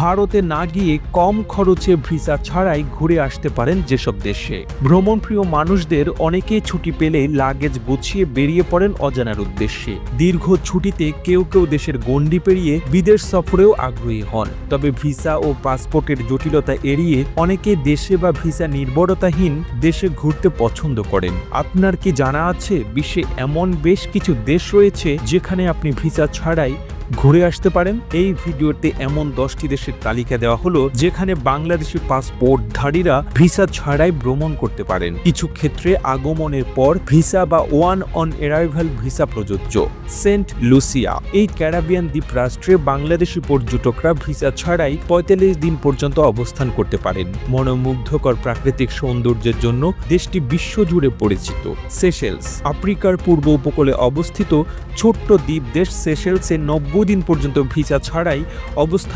ভারতে না গিয়ে কম খরচে ভিসা ছাড়াই ঘুরে আসতে পারেন যেসব দেশে। ভ্রমণপ্রিয় মানুষদের অনেকেই ছুটি পেলে লাগেজ গুছিয়ে বেরিয়ে পড়েন অজানার উদ্দেশ্যে। দীর্ঘ ছুটিতে কেউ কেউ দেশের গণ্ডি পেরিয়ে বিদেশ সফরেও আগ্রহী হন। তবে ভিসা ও পাসপোর্টের জটিলতা এড়িয়ে অনেকে দেশে বা ভিসা নির্ভরতাহীন দেশে ঘুরতে পছন্দ করেন। আপনার কি জানা আছে, বিশ্বে এমন বেশ কিছু দেশ রয়েছে যেখানে আপনি ভিসা ছাড়াই ঘুরে আসতে পারেন। এই ভিডিওতে এমন দশটি দেশের তালিকা দেওয়া হলো, যেখানে বাংলাদেশি পাসপোর্টধারীরা ভিসা ছাড়াই ভ্রমণ করতে পারেন। কিছু ক্ষেত্রে আগমনের পর ভিসা বা ওয়ান অন অ্যারাইভাল ভিসা প্রযোজ্য। সেন্ট লুসিয়া, এই ক্যারাবিয়ান দ্বীপরাষ্ট্রে বাংলাদেশি পর্যটকরা ভিসা ছাড়াই পঁয়তাল্লিশ দিন পর্যন্ত অবস্থান করতে পারেন। মনোমুগ্ধকর প্রাকৃতিক সৌন্দর্যের জন্য দেশটি বিশ্বজুড়ে পরিচিত। সেশেলস, আফ্রিকার পূর্ব উপকূলে অবস্থিত ছোট্ট দ্বীপ দেশ সেশেলসে নব্বই দিন পর্যন্ত ভিসা ছাড়াই অবস্থান